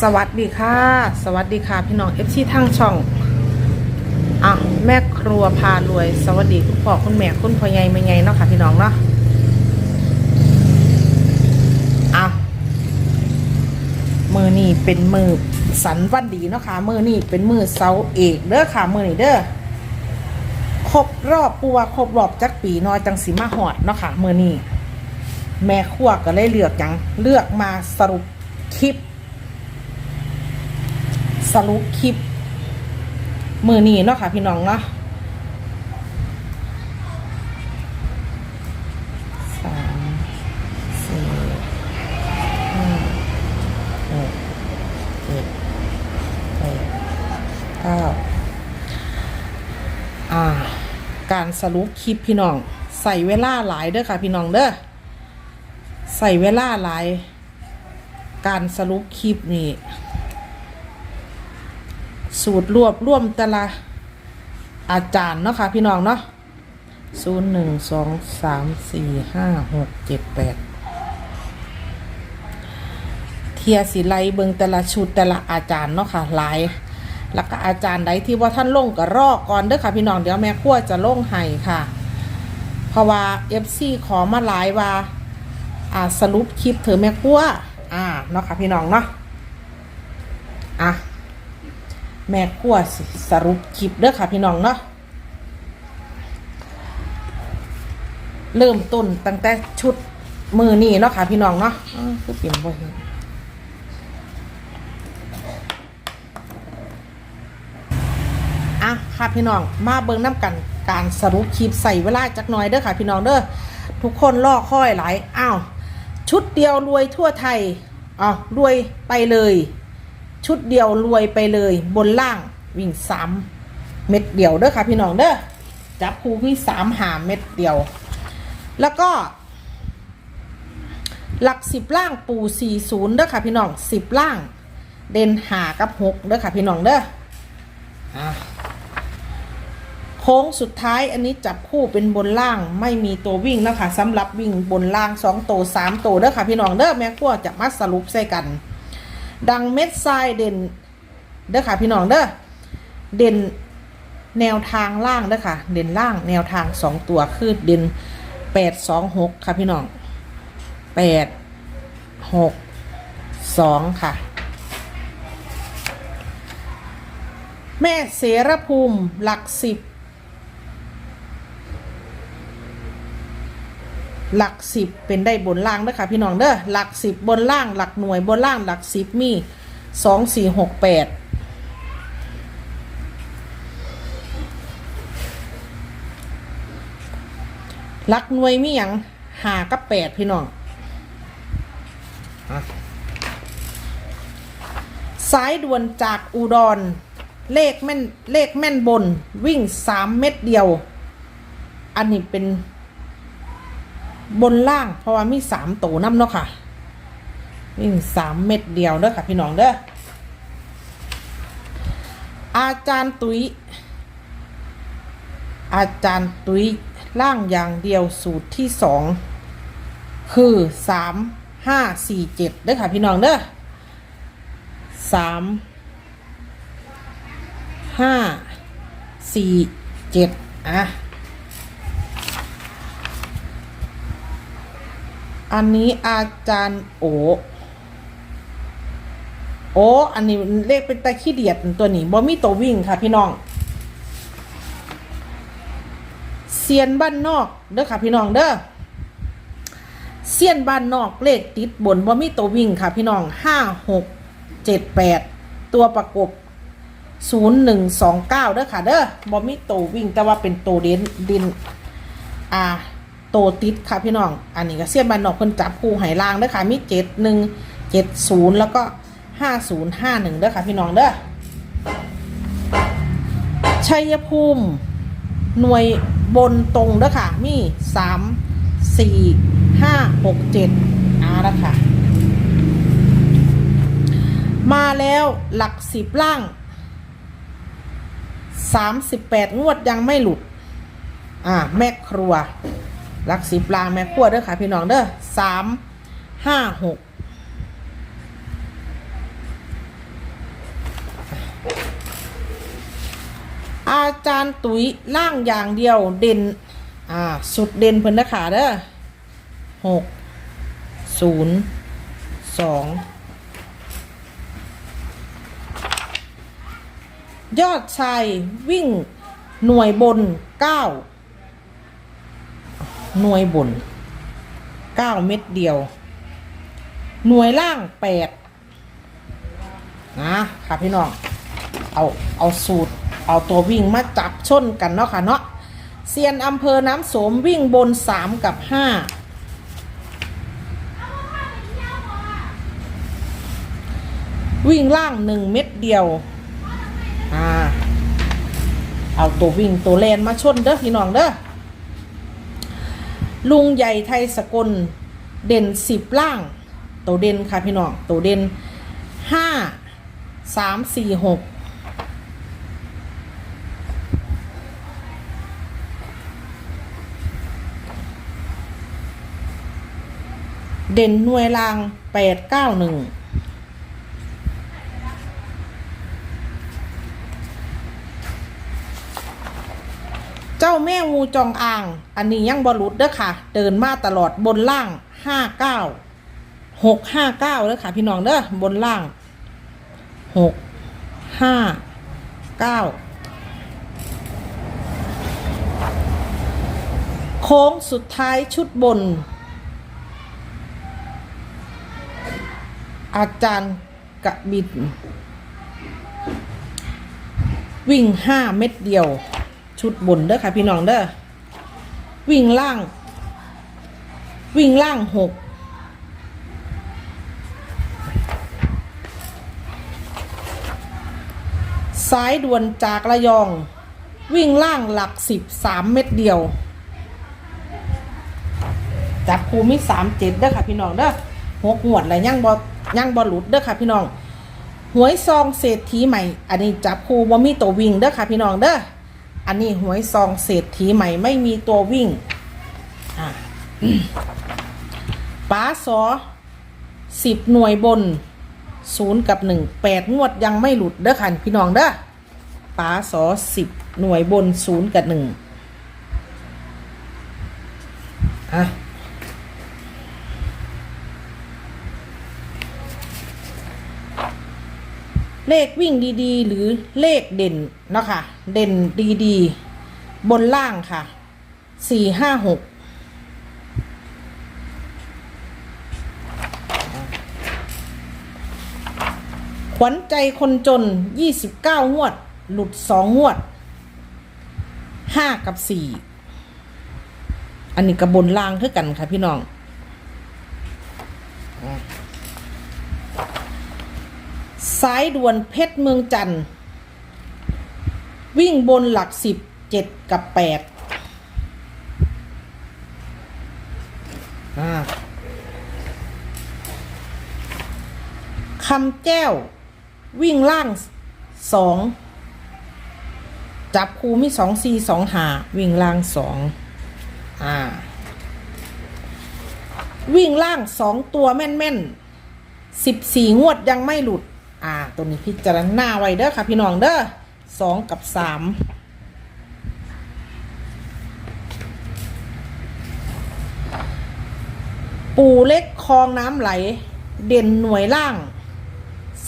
สวัสดีค่ะ สวัสดีค่ะพี่น้องเอฟซีทั้งช่องอะแม่ครัวพารวย สวัสดีคุณพ่อคุณแม่คุณพ่อใหญ่แม่ใหญ่เนาะค่ะพี่น้องเนาะอะมือนี่เป็นมือสันวันดีเนาะค่ะมือนี่เป็นมือเสาเอกเด้อค่ะมือนี่เด้อครบรอบปัวครบรอบจักปีน้อยจังสีมาหอดเนาะค่ะมือนี่แม่ครัวก็เลยเลือกหยังเลือกมาสรุปคลิป สรุปคลิป มือนี้เนาะค่ะ พี่น้องเนาะสามสี่ห้าหกเจ็ดแปดเก้าอ่า การสรุปคลิปพี่น้อง ใส่เวลาหลายเด้อค่ะ พี่น้องเด้อใส่เวลาหลาย การสรุปคลิปนี่ สูตรรวบรวมแต่ละอาจารย์เนาะค่ะพี่น้องเนาะศูนย์หนึ่งสองสามสี่ห้าหกเจ็ดแปดเทียสิไลเบิงแต่ละชุดแต่ละอาจารย์เนาะค่ะหลาย แล้วก็อาจารย์ใดที่ว่าท่านลงก็รอก่อนเด้อค่ะพี่น้องเดี๋ยวแม่ขั้วจะลงให้ค่ะ เพราะว่าเอฟซีขอมาหลายว่าอ่าสรุปคลิปเธอแม่ขั้วอ่าเนาะค่ะพี่น้องเนาะอะ แม่ขั้วสิสรุปคลิปเด้อค่ะพี่น้องเนาะเริ่มต้นตั้งแต่ชุดมือนี่เนาะค่ะพี่น้องเนาะคือเปลี่ยนบ่เห็นอะค่ะพี่น้องมาเบิ่งน้ำกันการสรุปคลิปใส่เวลาจักหน่อยเด้อค่ะพี่น้องเด้อทุกคนรอคอยหลายอ้าวชุดเดียวรวยทั่วไทยอ้าวรวยไปเลย ชุดเดียวรวยไปเลยบนล่างวิ่งสามเม็ดเดียวเด้อค่ะ พี่น้องเด้อจับคู่พี่สามหาเม็ดเดียว แล้วก็ หลักสิบล่างปูสี่ศูนย์เด้อค่ะ พี่น้องสิบล่าง เด่นหากับหกเด้อค่ะ พี่น้องเด้ออะโค้งสุดท้ายอันนี้จับคู่เป็นบนล่างไม่มีตัววิ่งนะคะสำหรับวิ่งบนล่างสองตัวสามตัวเด้อค่ะ พี่น้องเด้อแม่ขั้วจะมาสรุปใส่กัน ดังเม็ดทรายเด่นเด้อค่ะพี่น้องเด้อเด่นแนวทางล่างเด้อค่ะ เด่นล่างแนวทางสองตัวคือเด่นแปดสองหกค่ะพี่น้องแปดหกสองค่ะ แม่เสรภูมิหลักสิบ หลักสิบเป็นได้บนล่างเด้ค่ะพี่น้องเด้อหลักสิบบนล่างหลักหน่วยบนล่างหลักสิบมีสองสี่หกแปดหลักหน่วยมีอย่างหากับแปดพี่น้องสายด่วนจากอุดร เลขแม่นเลขแม่นบนวิ่งสามเม็ดเดียว อันนี้เป็น บนล่างเพราะว่ามีสามตัวน้ำเนาะค่ะวิ่งสามเม็ดเดียวเด้อค่ะพี่น้องเด้ออาจารย์ตุ้ยอาจารย์ตุ้ยล่างอย่างเดียวสูตรที่สองคือสามห้าสี่เจ็ดเด้อค่ะพี่น้องเด้อสามห้าสี่เจ็ดอะ อันนี้อาจารย์โอโอ้อันนี้เลขเป็นตะขี้เดียดตัวนี้บ่มีตัววิ่งค่ะพี่น้องเซียนบ้านนอกเด้อค่ะพี่น้องเด้อเซียนบ้านนอกเลขติดบนบ่มีตัววิ่งค่ะพี่น้องห้าหกเจ็ดแปดตัวประกบศูนย์หนึ่งสองเก้าเด้อค่ะเด้อบ่มีตัววิ่งแต่ว่าเป็นตัวเด่นดินอ่า โตติดค่ะพี่น้อง อันนี้ก็เสียบันนอกเพิ่นจับคู่ไหล่างเด้อค่ะ มีเจ็ดหนึ่งเจ็ดศูนย์แล้วก็ห้าศูนย์ห้าหนึ่งเด้อค่ะพี่น้องเด้อชัยภูมิ หน่วยบนตรงเด้อค่ะ มีสามสี่ห้าหกเจ็ดอาแล้วค่ะ มาแล้วหลักสิบล่างสามสิบแปดงวดยังไม่หลุด อ่า แม่ครัว ลักสิบลางแม่ขั้วเด้อค่ะพี่น้องเด้อสามห้าหกอาจารย์ตุ๋ยล่างอย่างเดียวเด่น อ่า สุดเด่นเพิ่นนะคะเด้อหกศูนย์สองยอดชายวิ่งหน่วยบนเก้า หน่วยบนเก้าเม็ดเดียว หน่วยล่างแปดนะค่ะพี่น้อง เอาเอาสูตร เอาตัววิ่งมาจับชนกันเนาะค่ะเนาะเซียนอำเภอน้ำโสมวิ่งบนสามกับห้าวิ่งล่างหนึ่งเม็ดเดียว อ่า เอาตัววิ่งตัวแลนมาชนเด้อพี่น้องเด้อ ลุงใหญ่ไทยสกล เด่นสิบล่าง ตัวเด่นค่ะพี่น้องตัวเด่นห้าสามสี่หกเด่นหน่วยรางแปดเก้าหนึ่ง เจ้าแม่งูจองอ่าง อันนี้ยังบอลุดเด้อค่ะ เดินมาตลอดบนล่างห้าเก้าหกห้าเก้าเด้อค่ะ พี่น้องเด้อบนล่างหกห้าเก้าโค้งสุดท้ายชุดบน อาจารย์กะบินวิ่งห้าเม็ดเดียว ชุดบนเด้อค่ะ พี่น้องเด้อวิ่งล่าง วิ่งล่างหกสายด่วนจากระยอง วิ่งล่างหลักสิบสามเม็ดเดียว จับภูมิสามเจ็ดเด้อค่ะ พี่น้องเด้อหกหวดอะไรย่างบอย่างบอหลุดเด้อค่ะ พี่น้องหวยซองเศรษฐีใหม่ อันนี้จับคูบ่มีตัววิ่งเด้อค่ะ พี่น้องเด้อ อันนี้หวยซองเศรษฐีใหม่ไม่มีตัววิ่งป้าสอสิบหน่วยบนศูนย์กับหนึ่งแปดงวดยังไม่หลุดเด้อค่ะพี่น้องเด้อป้าสอสิบหน่วยบนศูนย์กับหนึ่งอะ เลขวิ่งดีๆ หรือเลขเด่นเนาะค่ะ เด่นดีๆ บนล่างค่ะสี่ห้าหกขวัญใจคนจนยี่สิบเก้างวด หลุดสองงวดห้ากับสี่อันนี้กับบนล่างเท่ากันค่ะพี่น้อง สายด่วนเพชรเมืองจันทร์วิ่งบนหลักสิบเจ็ดกับแปดคำแก้ว วิ่งล่างสองจับคูมีสองสี่สองหาวิ่งล่างสองอ่า วิ่งล่างสองตัวแม่นๆสิบสี่งวดยังไม่หลุด อ่า ตัวนี้พิจารณาไว้เด้อค่ะ พี่น้องเด้อสองกับสามปูเล็กคลองน้ำไหล เด่นหน่วยล่าง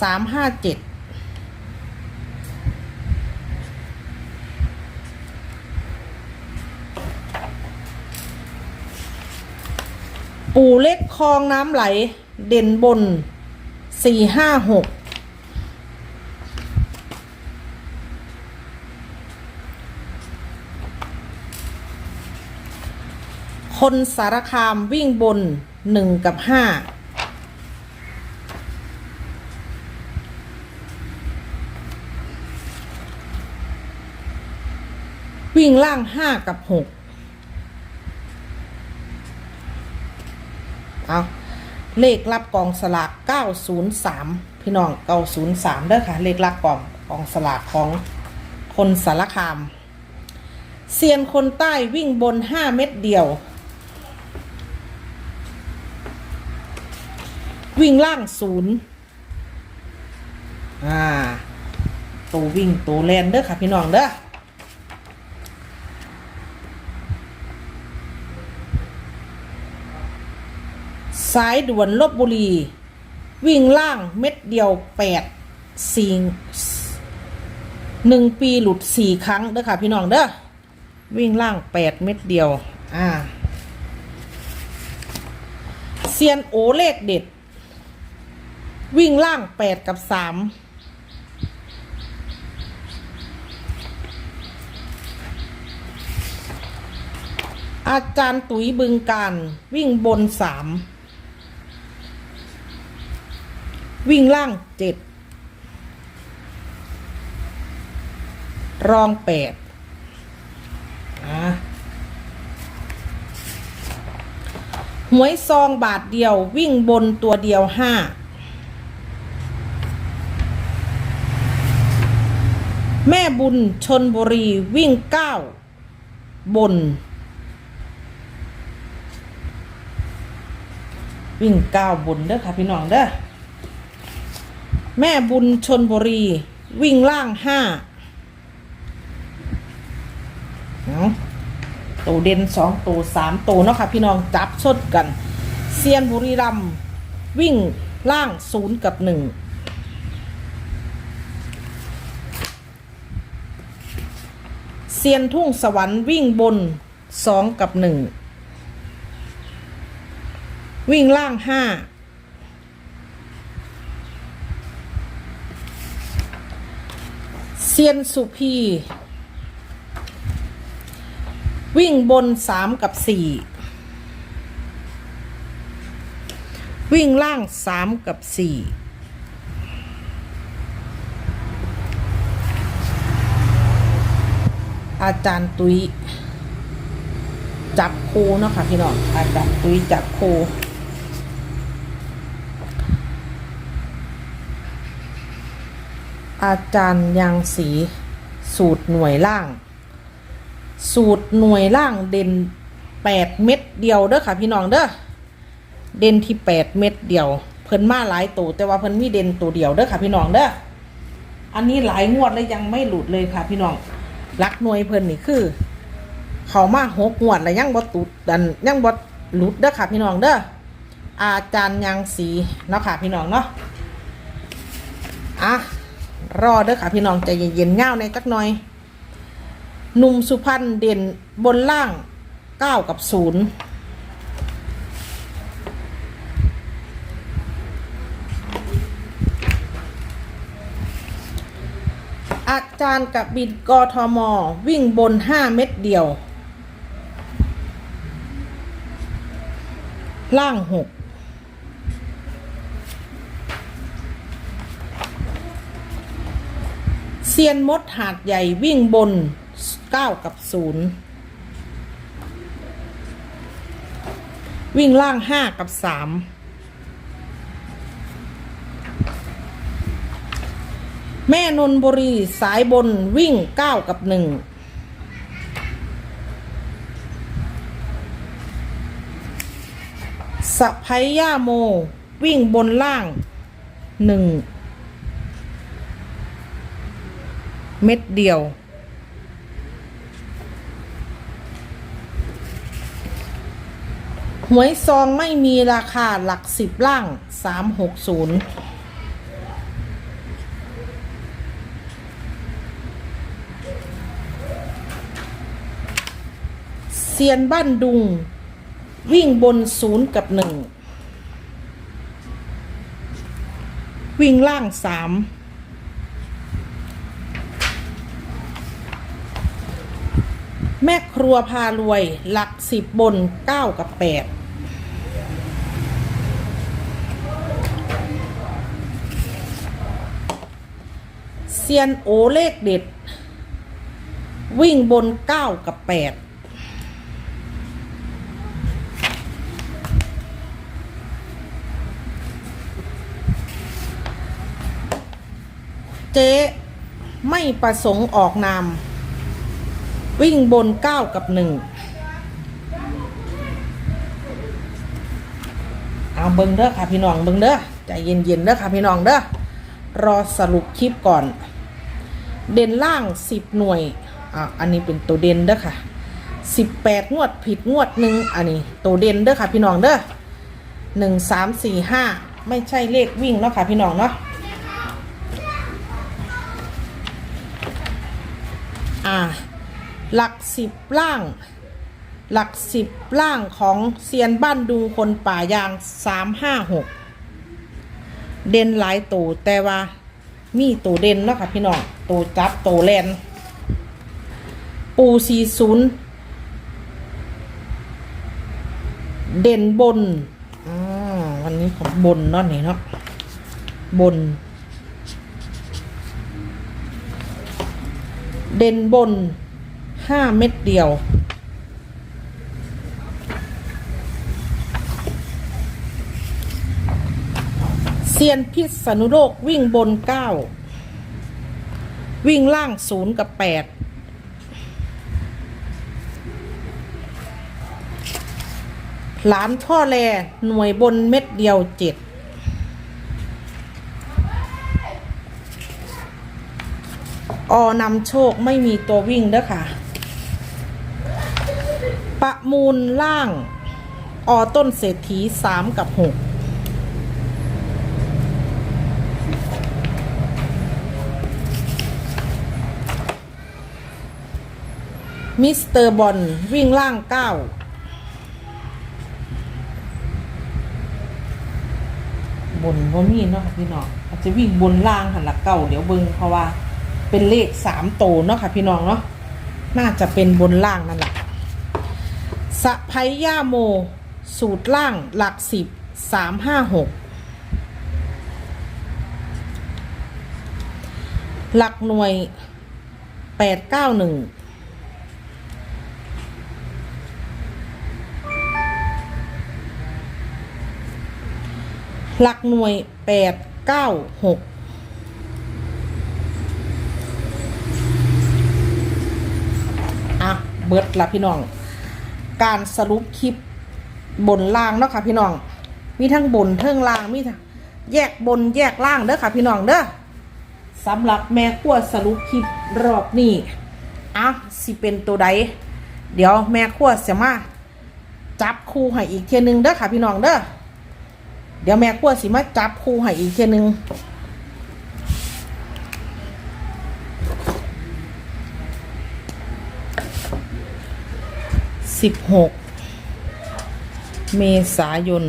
สามห้าเจ็ดปูเล็กคลองน้ำไหล เด่นบนสี่ห้าหก คนสารคามวิ่งบนหนึ่งกับห้าวิ่งล่างห้ากับหกเอาเลขรับกองสลาก903พี่น้อง903เด้อค่ะ เลขรับกองกองสลากของคนสารคาม เซียนคนใต้วิ่งบน5เม็ดเดียว วิ่งล่างศูนย์อ่าตัววิ่งตัวแลนเด้อค่ะ พี่น้องเด้อสายด่วนลบบุรี วิ่งล่างเม็ดเดียวแปดสี่หนึ่งปีหลุดสี่ครั้งเด้อค่ะ พี่น้องเด้อวิ่งล่างแปดเม็ดเดียว อ่าเซียนโอเลขเด็ด วิ่งล่างแปดกับสามอาจารย์ตุ๋ยบึงการวิ่งบนสามวิ่งล่างเจ็ดรองแปดอะหวยซองบาทเดียววิ่งบนตัวเดียวห้า แม่บุญชนบุรีวิ่งเก้าบน วิ่งเก้าบนเด้อค่ะพี่น้องเด้อแม่บุญชนบุรีวิ่งล่างห้าตัวเด่นสองตัวสามตัวเนาะค่ะพี่น้องจับชดกัน เซียนบุรีรัมวิ่งล่างศูนย์กับหนึ่ง เซียนทุ่งสวรรค์วิ่งบนสองกับหนึ่งวิ่งล่างห้าเซียนสุพี วิ่งบนสามกับสี่วิ่งล่างสามกับสี่ อาจารย์ตุ้ยจับคูเนาะค่ะพี่น้องอาจารย์ตุ้ยจับคูอาจารย์ยังสีสูตรหน่วยล่าง สูตรหน่วยล่างเด่นแปดเม็ดเดียวเด้อค่ะพี่น้องเด้อเด่นที่แปดเม็ดเดียว เพิ่นมาหลายตัวแต่ว่าเพิ่นมีเด่นตัวเดียวเด้อค่ะพี่น้องเด้ออันนี้หลายงวดแล้วยังไม่หลุดเลยค่ะพี่น้อง รักหน่วยเพิ่นนี่คือ เขามาหกงวดแล้วยังบ่ตุดดันยังบดหลุดเด้อค่ะพี่น้องเด้ออาจารย์ยังสีเนาะค่ะพี่น้องเนาะอะรอเด้อค่ะพี่น้องใจเย็นๆเง่าในจักหน่อยหนุ่มสุพรรณเด่นบนล่างเก้ากับศูนย์ จารย์กับบินกทม วิ่งบน 5 เม็ดเดียว ล่าง 6 เซียนมดหาดใหญ่วิ่งบน 9 กับ 0 วิ่งล่าง 5 กับ 3 แม่นนบุรีสายบนวิ่งเก้ากับหนึ่งสะพายย่าโม วิ่งบนล่างหนึ่งเม็ดเดียว หวยซองไม่มีราคาหลักสิบล่างสามหกศูนย์เซียนบ้านดุง วิ่งบนศูนย์กับหนึ่ง วิ่งล่างสามแม่ครัวพารวยหลักสิบบนเก้ากับแปดเซียนโอเลขเด็ด วิ่งบนเก้ากับแปด เจ๊ไม่ประสงค์ออกนาม วิ่งบนเก้ากับหนึ่งเอาเบิ้งเด้อค่ะพี่น้องเบิ้งเด้อใจเย็นๆเด้อค่ะพี่น้องเด้อรอสรุปคลิปก่อน เด่นล่างสิบหน่วยอะอันนี้เป็นตัวเด่นเด้อค่ะสิบแปดงวดผิดงวดหนึ่งอันนี้ตัวเด่นเด้อค่ะพี่น้องเด้อหนึ่งสามสี่ห้าไม่ใช่เลขวิ่งเนาะค่ะพี่น้องเนาะ อ่า หลักสิบล่าง หลักสิบล่างของเซียนบ้านดุงคนป่ายางสามห้าหกเด่นหลายตัวแต่ว่ามีตัวเด่นเนาะค่ะพี่น้องตัวจับตัวแลนปูซีศูนย์เด่นบน อ่า วันนี้ผมบนเนาะนี่เนาะบน เด่นบนห้าเม็ดเดียว เซียนพิษณุโลกวิ่งบนเก้าวิ่งล่างศูนย์กับแปดหลานพ่อแลหน่วยบนเม็ดเดียวเจ็ด ออนำโชคไม่มีตัววิ่งเด้อค่ะ ประมูลล่าง อต้นเศรษฐีสามกับหกมิสเตอร์บอลวิ่งล่างเก้าบนว่ามีเนาะพี่น้องอาจจะวิ่งบนล่างหันละเก้าเดี๋ยวเบิงเพราะว่า เป็นเลขสามโตวเนาะค่ะพี่น้องเนาะน่าจะเป็นบนล่างนั่นแหละสะพายย่าโม สูตรล่างหลักสิบสามห้าหกหลักหน่วยแปดเก้าหนึ่งหลักหน่วยแปดเก้าหกอะ เบิดละพี่น้อง การสรุปคลิปบนล่างเนาะค่ะพี่น้อง มีทั้งบนเทิงล่างมีทั้งแยกบนแยกล่างเด้อค่ะพี่น้องเด้อสำหรับแม่ขั้วสรุปคลิปรอบนี้อะสิเป็นตัวใด เดี๋ยวแม่ขั้วเสียมาจับคู่ให้อีกเทียนึงเด้อค่ะพี่น้องเด้อเดี๋ยวแม่ขั้วสิมาจับคู่ให้อีกเทียนึง สิบหกเมษายน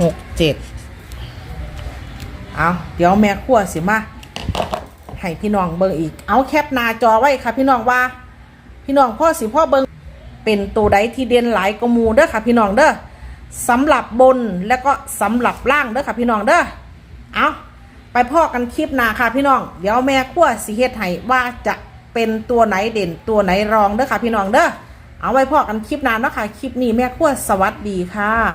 หกเจ็ดเอาเดี๋ยวแม่ขั้วสิมาให้พี่น้องเบิ่งอีก เอาแคปหน้าจอไว้ค่ะ พี่น้องว่า พี่น้องพ่อสิพ่อเบิ่งเป็นตัวใดที่เด่นหลายกมูเด้อค่ะ พี่น้องเด้อสำหรับบนแล้วก็สำหรับล่างเด้อค่ะ พี่น้องเด้อ เอาไปพ่อกันคลิปหน้าค่ะ พี่น้อง เดี๋ยวแม่ขั้วสิเฮ็ดให้ว่าจะ เป็นตัวไหนเด่นตัวไหนรองเด้อค่ะพี่น้องเด้อเอาไว้พอกันคลิปนาเนาะค่ะคลิปนี้แม่ขั้วสวัสดีค่ะ